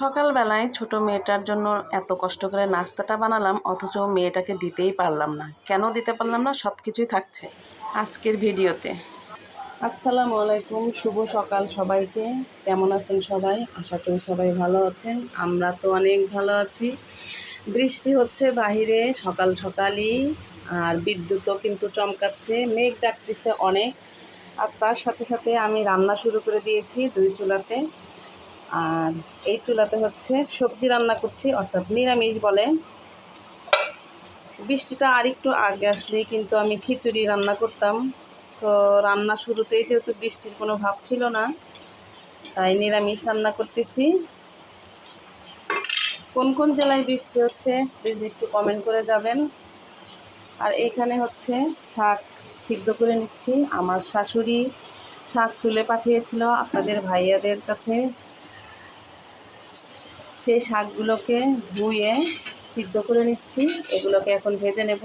সকালবেলায় ছোট মেয়েটার জন্য এত কষ্ট করে নাস্তাটা বানালাম অথচ মেয়েটাকে দিতেই পারলাম না। কেন দিতে পারলাম না? সব কিছুই থাকছে। আজকের ভিডিওতে। আসসালামু আলাইকুম শুভ সকাল সবাইকে। কেমন আছেন সবাই? আশা করি সবাই ভালো আছেন। আমরা তো অনেক ভালো আছি। বৃষ্টি হচ্ছে বাহিরে সকাল সকালই আর বিদ্যুৎও কিন্তু চমকাচ্ছে। মেঘ ডাকতেছে অনেক আর তার সাথে সাথে আমি রান্না শুরু করে দিয়েছি দুই চুলাতে। আর এই চুলাতে হচ্ছে সবজি রান্না করছি, অর্থাৎ নিরামিষ বলে। বৃষ্টিটা আরেকটু আগে আসলেই কিন্তু আমি খিচুড়ি রান্না করতাম। তো রান্না শুরুতেই যেহেতু বৃষ্টির কোনো ভাব ছিল না, তাই নিরামিষ রান্না করতেছি। কোন কোন জেলায় বৃষ্টি হচ্ছে প্লিজ একটু কমেন্ট করে যাবেন। আর এখানে হচ্ছে শাক সিদ্ধ করে নিচ্ছি। আমার শাশুড়ি শাক তুলে পাঠিয়েছিল আপনাদের ভাইয়াদের কাছে। সেই শাকগুলোকে ধুয়ে সিদ্ধ করে নিচ্ছি। এগুলোকে এখন ভেজে নেব।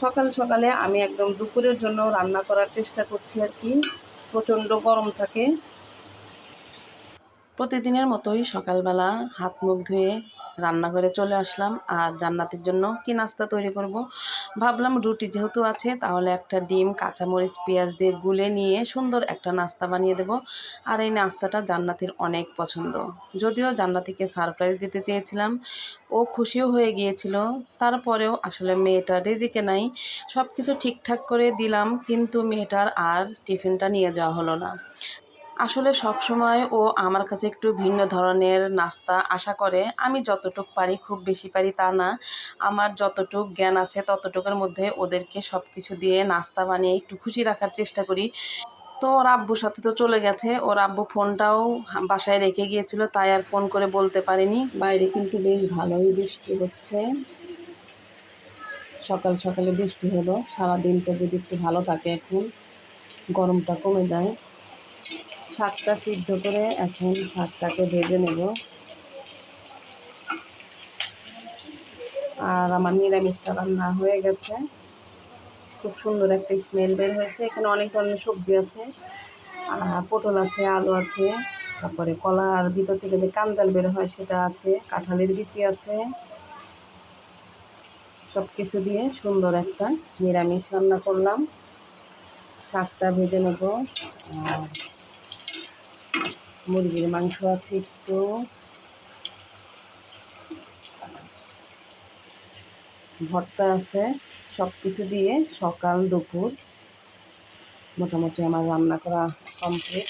সকাল সকালে আমি একদম দুপুরের জন্য রান্না করার চেষ্টা করছি আর কি। প্রচণ্ড গরম থাকে। প্রতিদিনের মতোই সকালবেলা হাত মুখ ধুয়ে রান্নাঘরে চলে আসলাম আর জান্নাতের জন্য কি নাস্তা তৈরি করব? ভাবলাম রুটি যেহেতু আছে, তাহলে একটা ডিম, কাঁচামরিচ, পেঁয়াজ দিয়ে গুলে নিয়ে সুন্দর একটা নাস্তা বানিয়ে দেব। আর এই নাস্তাটা জান্নাতির অনেক পছন্দ। যদিও জান্নাতিকে সারপ্রাইজ দিতে চেয়েছিলাম, ও খুশিও হয়ে গিয়েছিল। তারপরেও আসলে মেয়েটা রেজিকে নাই সব কিছু ঠিকঠাক করে দিলাম, কিন্তু মেয়েটার আর টিফিনটা নিয়ে যাওয়া হলো না। আসলে সব সময় ও আমার কাছে একটু ভিন্ন ধরনের নাস্তা আশা করে। আমি যতটুক পারি, খুব বেশি পারি তা না। আমার যতটুক জ্ঞান আছে, ততটুকুর মধ্যে ওদেরকে সব কিছু দিয়ে নাস্তা বানিয়ে একটু খুশি রাখার চেষ্টা করি। তো ওর আব্বুর সাথে তো চলে গেছে। ওর আব্বু ফোনটাও বাসায় রেখে গিয়েছিল, তাই আর ফোন করে বলতে পারিনি। বাইরে কিন্তু বেশ ভালোই বৃষ্টি হচ্ছে। সকাল সকালে বৃষ্টি হলো। সারা দিনটা যদি একটু ভালো থাকে এখন, গরমটা কমে যায়। শাকটা সিদ্ধ করে এখন শাকটাকে ভেজে নেব। আর আমার নিরামিষটা রান্না হয়ে গেছে। খুব সুন্দর একটা স্মেল বের হয়েছে। এখানে অনেক ধরনের সবজি আছে পটল আছে, আলু আছে, তারপরে কলার ভিতর থেকে যে কান্দাল বের হয় সেটা আছে, কাঁঠালের বিচি আছে। সব কিছু দিয়ে সুন্দর একটা নিরামিষ রান্না করলাম। শাকটা ভেজে নেব। আর মুরগির মাংস আছে একটু। ভর্তা আছে সব কিছু দিয়ে সকাল, দুপুর মোটামুটি আমার রান্না করা কমপ্লিট।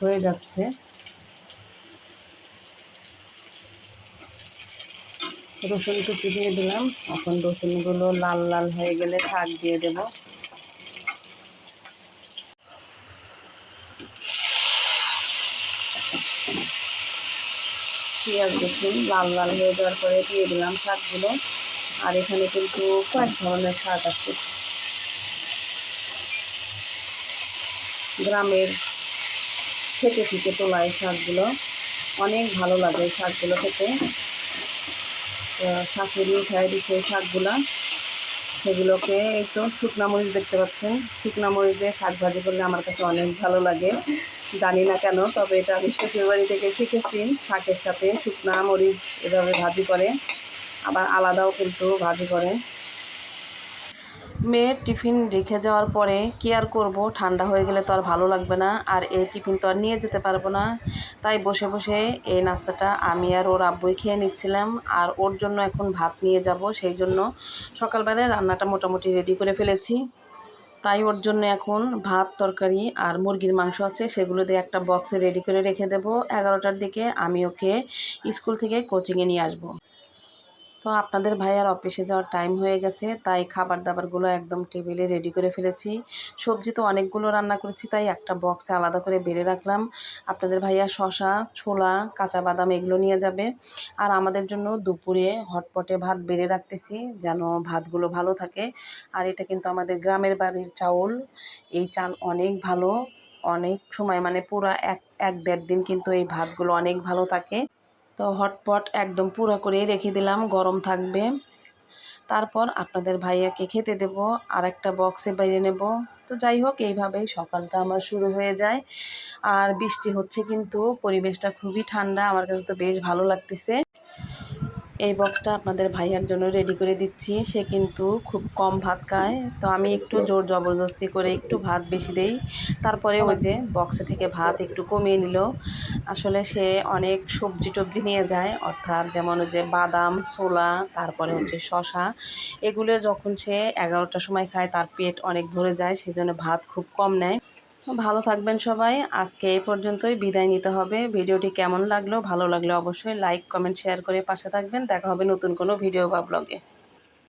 হয়ে যাচ্ছে। রসুন কুচি দিয়ে দিলাম। এখন রসুনগুলো লাল লাল হয়ে গেলে শাক দিয়ে দেবো। পেঁয়াজ রসুন লাল লাল হয়ে যাওয়ার পরে দিয়ে দিলাম শাকগুলো। আর এখানে কিন্তু কয়েক ধরনের শাক আছে। গ্রামের থেকে থেকে তোলা এই শাকগুলো, অনেক ভালো লাগে এই শাকগুলো খেতে। শাশুড়ি উঠায় দিচ্ছে এই শাকগুলো। সেগুলোকে একটু শুকনা মরিচ দেখতে পাচ্ছেন। শুকনা মরিচ শাক ভাজি করলে আমার কাছে অনেক ভালো লাগে। জানি না কেন, তবে এটা আমি শ্বশুর বাড়ি থেকে শিখেছি। শাকের সাথে শুকনা মরিচ এভাবে ভাজি করে, আবার আলাদাও কিন্তু ভাজি করে। মেয়ের টিফিন রেখে যাওয়ার পরে কি আর করব? ঠান্ডা হয়ে গেলে তো আর ভালো লাগবে না, আর এই টিফিন তো আর নিয়ে যেতে পারব না। তাই বসে বসে এই নাস্তাটা আমি আর ওর আব্বুই খেয়ে নিচ্ছিলাম, আর ওর জন্য এখন ভাত নিয়ে যাব। সেই জন্য সকালবেলায় রান্নাটা মোটামুটি রেডি করে ফেলেছি। তাই ওর জন্য এখন ভাত, তরকারি আর মুরগির মাংস আছে, সেগুলো দিয়ে একটা বক্সে রেডি করে রেখে দেবো। এগারোটার দিকে আমি ওকে স্কুল থেকে কোচিংয়ে নিয়ে আসব। তো আপনাদের ভাইয়ার অফিসে যাওয়ার টাইম হয়ে গেছে, তাই খাবার দাবারগুলো একদম টেবিলে রেডি করে ফেলেছি। সবজি তো অনেকগুলো রান্না করেছি, তাই একটা বক্সে আলাদা করে বেড়ে রাখলাম। আপনাদের ভাইয়া শশা ছোলা, কাঁচা বাদাম এগুলো নিয়ে যাবে। আর আমাদের জন্য দুপুরে হটপটে ভাত বেড়ে রাখতেছি, যেন ভাতগুলো ভালো থাকে। আর এটা কিন্তু আমাদের গ্রামের বাড়ির চাউল, এই চাল অনেক ভালো। অনেক সময় মানে পুরো এক এক দেড় দিন কিন্তু এই ভাতগুলো অনেক ভালো থাকে। তো হটপট একদম পুরো করে রেখে দিলাম, গরম থাকবে। তারপর আপনাদের ভাইয়াকে খেতে দেব আর একটা বক্সে বেরিয়ে নেব। তো যাই হোক, এইভাবেই সকালটা আমার শুরু হয়ে যায়। আর বৃষ্টি হচ্ছে কিন্তু পরিবেশটা খুবই ঠান্ডা, আমার কাছে তো বেশ ভালো লাগতেছে। এই বক্সটা আপনাদের ভাইয়ার জন্য রেডি করে দিচ্ছি। সে কিন্তু খুব কম ভাত খায়। তো আমি একটু জোর জবরদস্তি করে একটু ভাত বেশি দেই। তারপরে ওই যে বক্সে থেকে ভাত একটু কমিয়ে নিল। আসলে সে অনেক সবজি টবজি নিয়ে যায়। অর্থাৎ যেমন ওই যে বাদাম, ছোলা, তারপরে হচ্ছে শশা এগুলো যখন সে এগারোটার সময় খায়, তার পেট অনেক ভরে যায়। সেজন্য ভাত খুব কম নেয়। ভালো থাকবেন সবাই। আজকে এই পর্যন্তই বিদায় নিতে হবে। ভিডিওটি কেমন লাগল, ভালো লাগলে অবশ্যই লাইক কমেন্ট শেয়ার করে পাশে থাকবেন। দেখা হবে নতুন কোনো ভিডিও বা ব্লগে